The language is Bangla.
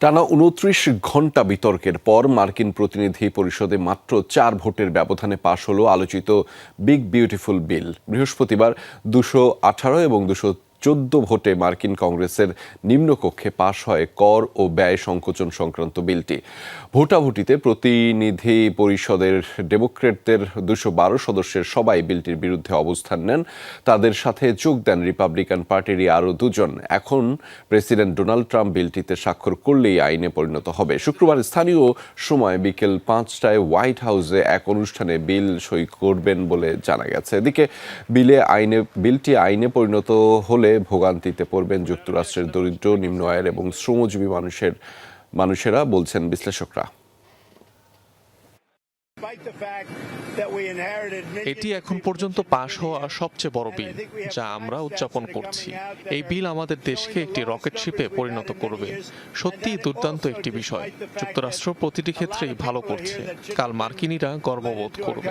টানা উনত্রিশ ঘণ্টা বিতর্কের পর মার্কিন প্রতিনিধি পরিষদে মাত্র চার ভোটের ব্যবধানে পাশ হল আলোচিত বিগ বিউটিফুল বিল। বৃহস্পতিবার দুশো আঠারো এবং দুশো চোদ্দ ভোটে মার্কিন কংগ্রেসের নিম্নকক্ষে পাশ হয় কর ও ব্যয় সংকোচন সংক্রান্ত বিলটি। ভোটাভুটিতে প্রতিনিধি পরিষদের ডেমোক্রেটদের দুশো বারো সদস্যের সবাই বিলটির বিরুদ্ধে অবস্থান নেন। তাদের সাথে যোগ দেন রিপাবলিকান পার্টিরই আরও দুজন। এখন প্রেসিডেন্ট ডোনাল্ড ট্রাম্প বিলটিতে স্বাক্ষর করলেই আইনে পরিণত হবে। শুক্রবার স্থানীয় সময় বিকেল পাঁচটায় হোয়াইট হাউসে এক অনুষ্ঠানে বিল সই করবেন বলে জানা গেছে। এদিকে বিলে আইনে বিলটি আইনে পরিণত হলে ভোগান্তিতে পড়বেন যুক্তরাষ্ট্রের দরিদ্র নিম্ন আয়ের এবং শ্রমজীবী মানুষের মানুষেরা বলছেন বিশ্লেষকরা। এটি এখন পর্যন্ত পাশ হওয়া সবচেয়ে বড় বিল যা আমরা উদযাপন করছি। এই বিল আমাদের দেশকে একটি রকেট শিপে পরিণত করবে। সত্যিই দুর্দান্ত একটি বিষয়। যুক্তরাষ্ট্র প্রতিটি ক্ষেত্রেই ভালো করছে। কাল মার্কিনীরা গর্ববোধ করবে।